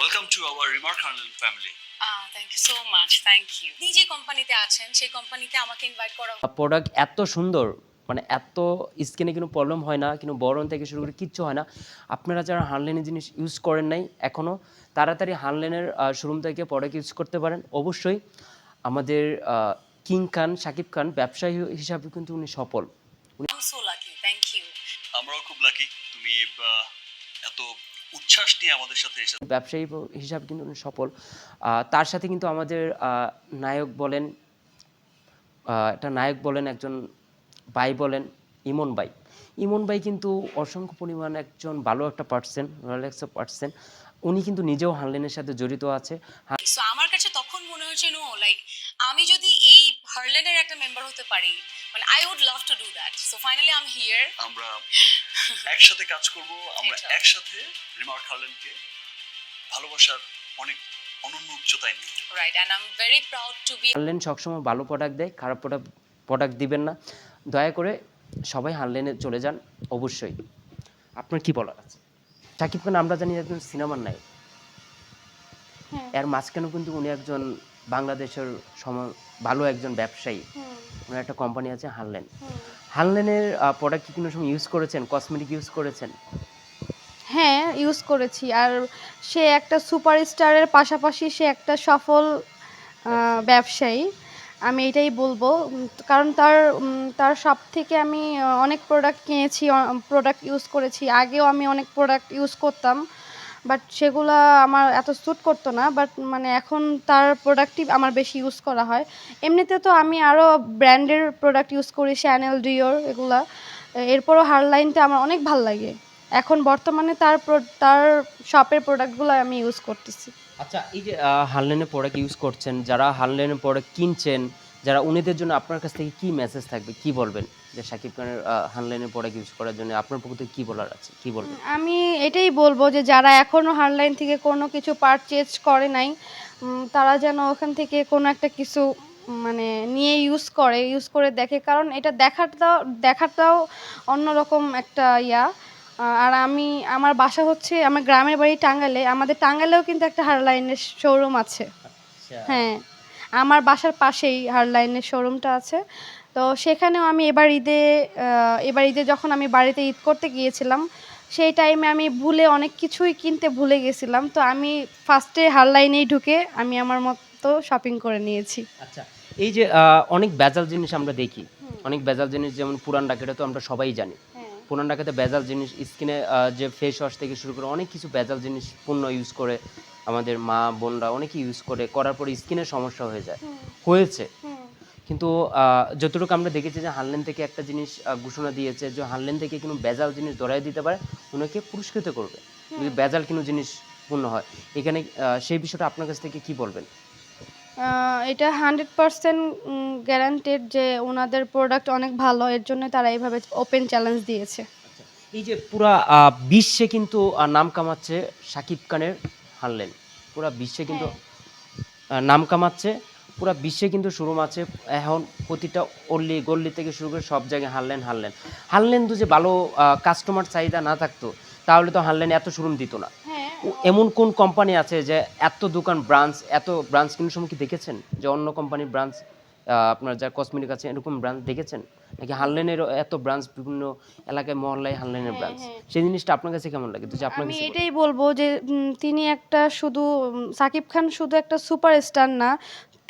Welcome to our Remark Harlan family. Thank you so much thank you আপনি যে কোম্পানিতে আছেন সেই কোম্পানিতে আমাকে ইনভাইট করা প্রোডাক্ট এত সুন্দর মানে এত স্কিনে কোনো প্রবলেম হয় না কিন্তু বরণ থেকে শুরু করে কিচ্ছু হয় না আপনারা যারা হানলেনের জিনিস ইউজ করেন নাই এখনও তাড়াতাড়ি হানলেনের শোরুম থেকে প্রোডাক্ট ইউজ করতে পারেন অবশ্যই আমাদের কিং খান শাকিব খান ব্যবসায়ী হিসাবে কিন্তু উনি সফল। উচ্ছ্বাস নিয়ে আমাদের সাথে এসে ব্যবসায়ী হিসাবে কিন্তু উনি সফল। তার সাথে কিন্তু আমাদের নায়ক বলেন একটা নায়ক বলেন একজন ভাই বলেন ইমন ভাই ইমন ভাই কিন্তু অসংখ্য পরিমাণ একজন ভালো একটা পার্সন রিল্যাক্স পার্সন উনি কিন্তু নিজেও হানলেনের সাথে জড়িত আছে। সো আমার কাছে তখন মনে হচ্ছে নো লাইক আমি যদি এই হার্লেনের একটা মেম্বার হতে পারি মানে I would love to do that so finally I am here আমরা একসাথে কাজ করব আমরা একসাথে রিমার্ক হার্লেনকে ভালোবাসার অনেক অনন্য উচ্চতায় নিয়ে right and I am very proud to be Herlan সবসময় ভালো প্রোডাক্ট দেয় খারাপ প্রোডাক্ট প্রোডাক্ট দিবেন না। দয়া করে সবাই হানলেনে চলে যান অবশ্যই। আপনার কি বলার আছে? শাকিব খান আমরা জানি একজন সিনেমার নায়ক। এর মাঝখানেও কিন্তু উনি একজন বাংলাদেশের সম ভালো একজন ব্যবসায়ী। ওনার একটা কোম্পানি আছে হানলেন হানলেনের প্রোডাক্ট কি কোনো সময় ইউজ করেছেন? কসমেটিক ইউজ করেছেন? হ্যাঁ ইউজ করেছি। আর সে একটা সুপারস্টারের পাশাপাশি সে একটা সফল ব্যবসায়ী। আমি এটাই বলব। কারণ তার তার সব থেকে আমি অনেক প্রোডাক্ট কিনেছি প্রোডাক্ট ইউজ করেছি। আগেও আমি অনেক প্রোডাক্ট ইউজ করতাম। বাট সেগুলো আমার এত স্যুট করতো না বাট মানে এখন তার প্রোডাক্টই আমার বেশি ইউজ করা হয়। এমনিতে তো আমি আরও ব্র্যান্ডের প্রোডাক্ট ইউজ করি শ্যানেল ডিওর এগুলা। এরপরও হারলাইনটা আমার অনেক ভালো লাগে। এখন বর্তমানে তার তার শপের প্রোডাক্টগুলো আমি ইউজ করতেছি। আচ্ছা এই যে হানলেনের প্রোডাক্ট ইউজ করছেন, যারা হানলেনের প্রোডাক্ট কিনছেন, যারা উনিদের জন্য আপনার কাছ থেকে কি মেসেজ থাকবে? কি বলবেন? যে শাকিব খানের হানলেনের প্রোডাক্ট ইউজ করার জন্য আপনার পক্ষ থেকে কি বলার আছে? কি বলবেন? আমি এটাই বলব যে যারা এখনও হারলাইন থেকে কোনো কিছু পারচেজ করে নাই তারা যেন ওখান থেকে কোনো একটা কিছু মানে নিয়ে ইউজ করে ইউজ করে দেখে। কারণ এটা দেখাটাও দেখাটাও অন্যরকম একটা ইয়া। আর আমি আমার বাসা হচ্ছে আমার গ্রামের বাড়ি টাঙ্গাইলে। আমাদের টাঙ্গাইলেও কিন্তু একটা হারলাইনের শোরুম আছে। হ্যাঁ। আমার বাসার পাশেই হারলাইনের শোরুমটা আছে। তো সেখানেও আমি এবার ঈদে এবার ঈদে যখন আমি বাড়িতে ঈদ করতে গিয়েছিলাম সেই টাইমে আমি ভুলে অনেক কিছুই কিনতে ভুলে গেছিলাম। তো আমি ফার্স্টে হারলাইনেই ঢুকে আমি আমার মতো শপিং করে নিয়েছি। আচ্ছা এই যে অনেক বেজাল জিনিস আমরা দেখি। অনেক বেজাল জিনিস যেমন পুরান ডাকেটা তো আমরা সবাই জানি। পুরান ডাকাতে বেজাল জিনিস স্কিনে যে ফেস ওয়াশ থেকে শুরু করে অনেক কিছু বেজাল জিনিস পণ্য ইউজ করে আমাদের মা বোনরা অনেকে ইউজ করে করার পরে স্কিনের সমস্যা হয়ে যায়। হয়েছে। কিন্তু যতটুকু আমরা দেখেছি যে হানলেন থেকে একটা জিনিস ঘোষণা দিয়েছে যে হানলেন থেকে কোনো বেজাল জিনিস ধরাই দিতে পারে ওনাকে পুরস্কৃত করবে। যদি বেজাল কোনো জিনিস পূর্ণ হয় এখানে সেই বিষয়টা আপনার কাছ থেকে কি বলবেন? এটা হান্ড্রেড পারসেন্ট গ্যারান্টেড যে ওনাদের প্রোডাক্ট অনেক ভালো এর জন্য তারা এইভাবে ওপেন চ্যালেঞ্জ দিয়েছে। এই যে পুরা বিশ্বে কিন্তু নাম কামাচ্ছে শাকিব খানের হানলেন। পুরা বিশ্বে কিন্তু নাম কামাচ্ছে পুরা বিশ্বে কিন্তু শোরুম আছে। এখন প্রতিটা অল্লি গল্লি থেকে শুরু করে সব জায়গায় হানলেন হানলেন। হানলেন তো যে ভালো কাস্টমার চাহিদা না থাকতো তাহলে তো হানলেন এত শোরুম দিত না। হ্যাঁ এমন কোন কোম্পানি আছে যে এত দোকান ব্রাঞ্চ এত ব্রাঞ্চ কিন্তু সময় কি দেখেছেন? যে অন্য কোম্পানির ব্রাঞ্চ আপনার যা কসমেটিক আছে এরকম ব্রাঞ্চ দেখেছেন? নাকি হানলেনের এত ব্রাঞ্চ বিভিন্ন এলাকায় মহল্লায় হানলেনের ব্রাঞ্চ সেই জিনিসটা আপনার কাছে কেমন লাগে? যে আপনার আমি কাছে এটাই বলব যে তিনি একটা শুধু সাকিব খান শুধু একটা সুপারস্টার না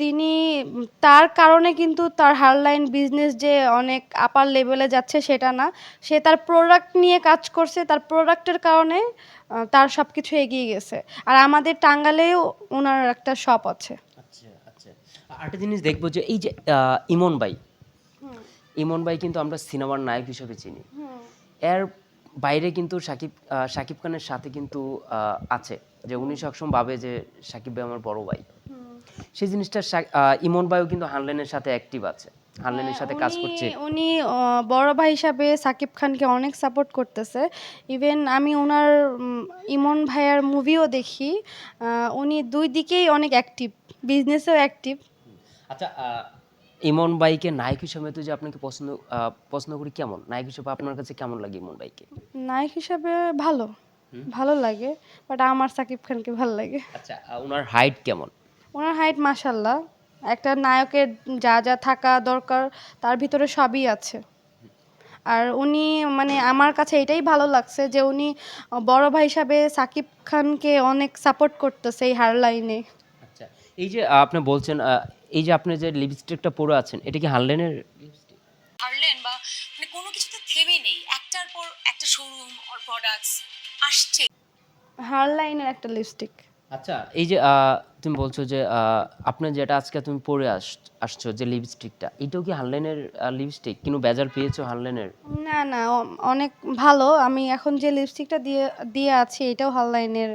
তিনি তার কারণে কিন্তু তার হারলাইন বিজনেস যে অনেক আপার লেভেলে যাচ্ছে সেটা না। সে তার প্রোডাক্ট নিয়ে কাজ করছে তার প্রোডাক্টের কারণে তার সব কিছু এগিয়ে গেছে। আর আমাদের টাঙ্গালেও ওনার একটা শপ আছে। আচ্ছা আচ্ছা। আরেকটা জিনিস দেখব যে এই যে ইমন ভাই। ইমন ভাই কিন্তু আমরা সিনেমার নায়ক হিসেবে চিনি। এর বাইরে কিন্তু সাকিব সাকিব খানের সাথে কিন্তু আছে। যে উনি সবসময় ভাবে যে সাকিব ভাই আমার বড় ভাই। সেই জিনিসটা ইমন ভাইও কিন্তু হানলেনের সাথে অ্যাক্টিভ আছে। হানলেনের সাথে কাজ করছে। উনি বড় ভাই হিসাবে সাকিব খানকে অনেক সাপোর্ট করতেছে। ইভেন আমি ওনার ইমন ভাইয়ার মুভিও দেখি। উনি দুই দিকেই অনেক অ্যাক্টিভ বিজনেসেও অ্যাক্টিভ আচ্ছা ইমন ভাইকে নায়ক হিসেবে তো যে আপনাকে পছন্দ পছন্দ করি কেমন? নায়ক হিসেবে আপনার কাছে কেমন লাগে ইমন ভাইকে? নায়ক হিসাবে ভালো ভালো লাগে বাট আমার সাকিব খানকে ভালো লাগে। আচ্ছা ওনার হাইট কেমন? ওনার হাইট মাসাল্লাহ একটা নায়কের যা যা থাকা দরকার তার ভিতরে সবই আছে। আর উনি মানে আমার কাছে এটাই ভালো লাগছে যে উনি বড় ভাই হিসাবে সাকিব খানকে অনেক সাপোর্ট করতেছে এই হার লাইনে আচ্ছা এই যে আপনি বলছেন এই যে আপনি যে লিপস্টিকটা পরে আছেন এটা কি হারলেনের লিপস্টিক হারলেন বা মানে কোনো কিছুতে থেমে নেই। একটার পর একটা শোরুম অর প্রোডাক্টস আসছে। হারলাইনের একটা লিপস্টিক আচ্ছা এই যে তুমি বলছো যে আপনার যেটা আজকে তুমি পরে আস আসছো যে লিপস্টিকটা এটাও কি হানলেনের লিপস্টিক কিন্তু বেজার পেয়েছ হানলেনের না না অনেক ভালো। আমি এখন যে লিপস্টিকটা দিয়ে দিয়ে আছি এটাও হার লাইনের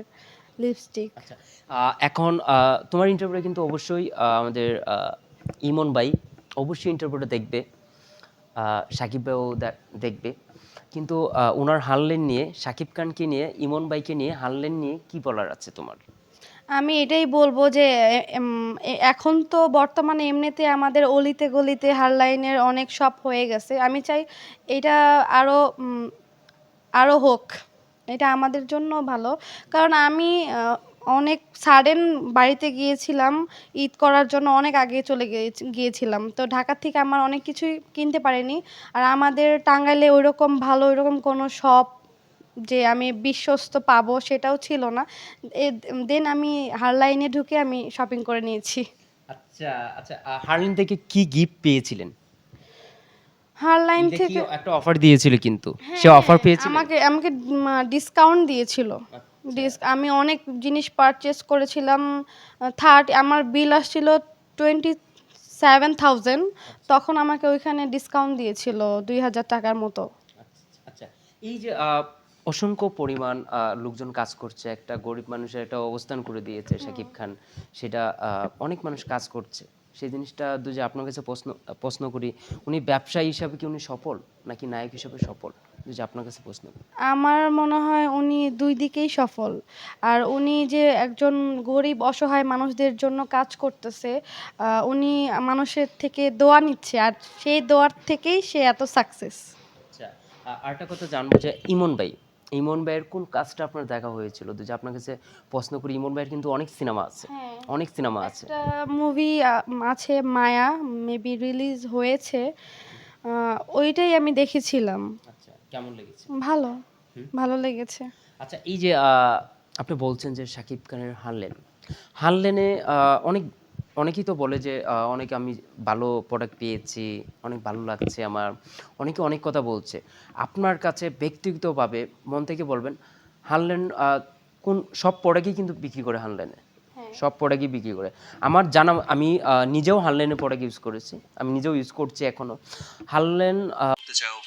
লিপস্টিক আচ্ছা এখন তোমার ইন্টারভিউটা কিন্তু অবশ্যই আমাদের ইমন ভাই অবশ্যই ইন্টারভিউটা দেখবে সাকিব ভাইও দেখবে। কিন্তু ওনার হানলেন নিয়ে সাকিব খানকে নিয়ে ইমন ভাইকে নিয়ে হানলেন নিয়ে কি বলার আছে তোমার? আমি এটাই বলব যে এখন তো বর্তমানে এমনিতে আমাদের অলিতে গলিতে হারলাইনের অনেক শপ হয়ে গেছে। আমি চাই এটা আরও আরও হোক। এটা আমাদের জন্য ভালো। কারণ আমি অনেক সাডেন বাড়িতে গিয়েছিলাম, ঈদ করার জন্য অনেক আগে চলে গিয়েছি- গিয়েছিলাম। তো ঢাকা থেকে আমার অনেক কিছুই কিনতে পারিনি। আর আমাদের টাঙ্গাইলে ওইরকম ভালো ওইরকম কোনো শপ যে আমি বিশ্বস্ত পাবো সেটাও ছিল না। দেন আমি হারলাইনে ঢুকে আমি শপিং করে নিয়েছি। আচ্ছা আচ্ছা হারলেন থেকে কি গিফট পেয়েছিলেন? হারলাইন থেকে একটা অফার দিয়েছিল কিন্তু? সে অফার পেয়েছিল? আমাকে আমাকে ডিসকাউন্ট দিয়েছিল। ডিস আমি অনেক জিনিস পারচেস করেছিলাম থার্ড আমার বিল আসছিল টোয়েন্টি সেভেন থাউজেন্ড তখন আমাকে ওইখানে ডিসকাউন্ট দিয়েছিল দুই হাজার টাকার মতো। আচ্ছা এই যে অসংখ্য পরিমাণ লোকজন কাজ করছে। একটা গরিব মানুষের একটা অবস্থান করে দিয়েছে শাকিব খান। সেটা অনেক মানুষ কাজ করছে। সেই জিনিসটা যদি আপনার কাছে প্রশ্ন প্রশ্ন করি উনি ব্যবসায়ী হিসাবে কি উনি সফল? নাকি নায়ক হিসাবে সফল? যদি আপনার কাছে প্রশ্ন করি। আমার মনে হয় উনি দুই দিকেই সফল। আর উনি যে একজন গরিব অসহায় মানুষদের জন্য কাজ করতেছে উনি মানুষের থেকে দোয়া নিচ্ছে। আর সেই দোয়ার থেকেই সে এত সাকসেস আচ্ছা আরেকটা কথা জানব যে ইমন ভাই ইমন ভাইয়ের কোন কাজটা আপনার দেখা হয়েছিল? যে আপনার কাছে প্রশ্ন করি ইমন ভাইয়ের কিন্তু অনেক সিনেমা আছে। হ্যাঁ। অনেক সিনেমা আছে। একটা মুভি আছে মায়া মেবি রিলিজ হয়েছে। ওইটাই আমি দেখেছিলাম। আচ্ছা কেমন লেগেছে? ভালো ভালো লেগেছে। আচ্ছা এই যে আপনি বলছেন যে শাকিব খানের হারলেন। হারলেনে অনেক অনেকেই তো বলে যে অনেক আমি ভালো প্রোডাক্ট পেয়েছি অনেক ভালো লাগছে আমার। অনেকে অনেক কথা বলছে। আপনার কাছে ব্যক্তিগতভাবে মন থেকে বলবেন হানলেন আহ, কোন সব প্রোডাক্টই কিন্তু বিক্রি করে হারলেনে সব প্রোডাক্টই বিক্রি করে। আমার জানা আমি আহ, নিজেও হারলেনের প্রোডাক্ট ইউজ করেছি। আমি নিজেও ইউজ করছি এখনও। হানলেন চাও।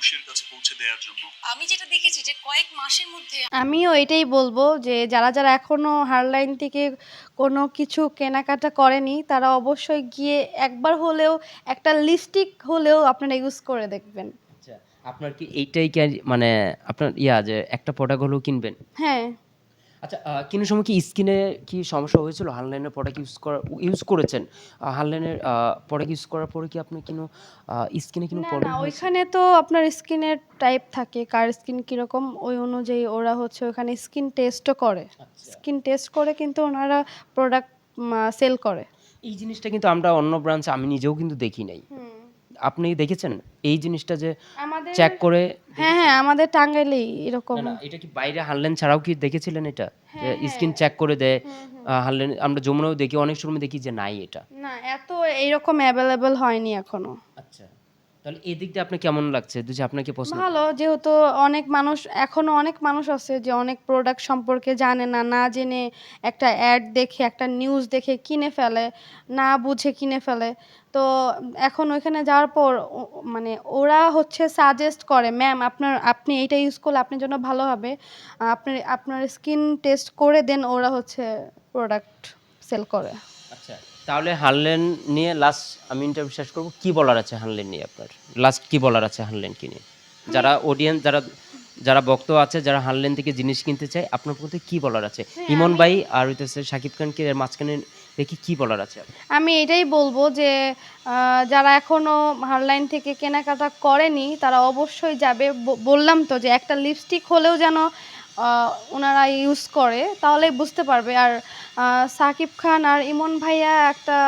মানুষের কাছে পৌঁছে দেওয়ার জন্য। আমি যেটা দেখেছি যে কয়েক মাসের মধ্যে আমিও এটাই বলব যে যারা যারা এখনও হারলাইন থেকে কোনো কিছু কেনাকাটা করেনি তারা অবশ্যই গিয়ে একবার হলেও একটা লিপস্টিক হলেও আপনারা ইউজ করে দেখবেন। আচ্ছা আপনার কি এইটাই কি আর- মানে আপনার ইয়া যে একটা প্রোডাক্ট হলেও কিনবেন? হ্যাঁ। আচ্ছা কেনার সময় কি স্কিনে কি সমস্যা হয়েছিল? হানলাইনের প্রোডাক্ট ইউজ করা ইউজ করেছেন? হানলাইনের প্রোডাক্ট ইউজ করার পরে কি আপনি কোনো স্কিনে কোনো প্রবলেম ওইখানে তো আপনার স্কিনের টাইপ থাকে কার স্কিন কীরকম ওই অনুযায়ী ওরা হচ্ছে ওখানে স্কিন টেস্টও করে। স্কিন টেস্ট করে কিন্তু ওনারা প্রোডাক্ট সেল করে। এই জিনিসটা কিন্তু আমরা অন্য ব্রাঞ্চে আমি নিজেও কিন্তু দেখি নাই। আপনি দেখেছেন এই জিনিসটা যে চেক করে হ্যাঁ হ্যাঁ আমাদের টাঙ্গাইলেই এরকম। না, এটা কি বাইরে হানলেন ছাড়াও কি দেখেছিলেন এটা? হ্যাঁ, স্কিন চেক করে দেয় হানলেন আমরা যমুনাও দেখি অনেক সময় দেখি যে নাই এটা। না এত এইরকম অ্যাভেলেবল হয়নি এখনও। আচ্ছা। তাহলে এদিক দিয়ে আপনার কেমন লাগছে? যদি আপনাকে প্রশ্ন ভালো যেহেতু অনেক মানুষ এখনও অনেক মানুষ আছে যে অনেক প্রোডাক্ট সম্পর্কে জানে না না জেনে একটা অ্যাড দেখে একটা নিউজ দেখে কিনে ফেলে না বুঝে কিনে ফেলে। তো এখন ওইখানে যাওয়ার পর মানে ওরা হচ্ছে সাজেস্ট করে ম্যাম আপনার আপনি এইটা ইউজ করলে আপনার জন্য ভালো হবে। আপনি আপনার স্কিন টেস্ট করে দেন ওরা হচ্ছে প্রোডাক্ট সেল করে। আচ্ছা। তাহলে হানলেন নিয়ে লাস্ট আমি ইন্টারভিউ শেষ করব। কি বলার আছে হানলেন নিয়ে আপনার? লাস্ট কি বলার আছে হানলেনকে নিয়ে? যারা অডিয়েন্স যারা যারা ভক্ত আছে যারা হানলেন থেকে জিনিস কিনতে চায় আপনার প্রতি কি বলার আছে? হ্যাঁ, ইমন ভাই আর হইতেছে শাকিব খানকে এর মাঝখানে দেখি কি বলার আছে? আমি এটাই বলব যে যারা এখনও হানলাইন থেকে কেনাকাটা করেনি তারা অবশ্যই যাবে। বললাম তো যে একটা লিপস্টিক হলেও যেন ওনারা ইউজ করে তাহলে বুঝতে পারবে। আর সাকিব খান আর ইমন ভাইয়া একটা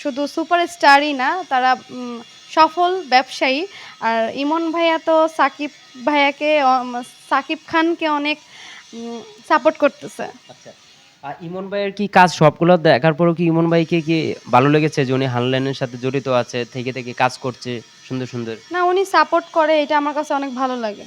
শুধু সুপারস্টারই না তারা সফল ব্যবসায়ী। আর ইমন ভাইয়া তো সাকিব ভাইয়াকে সাকিব খানকে অনেক সাপোর্ট করতেছে। আচ্ছা আর ইমন ভাইয়ের কি কাজ সবগুলো দেখার পরও কি ইমন ভাইকে কি ভালো লেগেছে যে উনি হানলাইনের সাথে জড়িত আছে থেকে থেকে কাজ করছে সুন্দর সুন্দর? না উনি সাপোর্ট করে এটা আমার কাছে অনেক ভালো লাগে।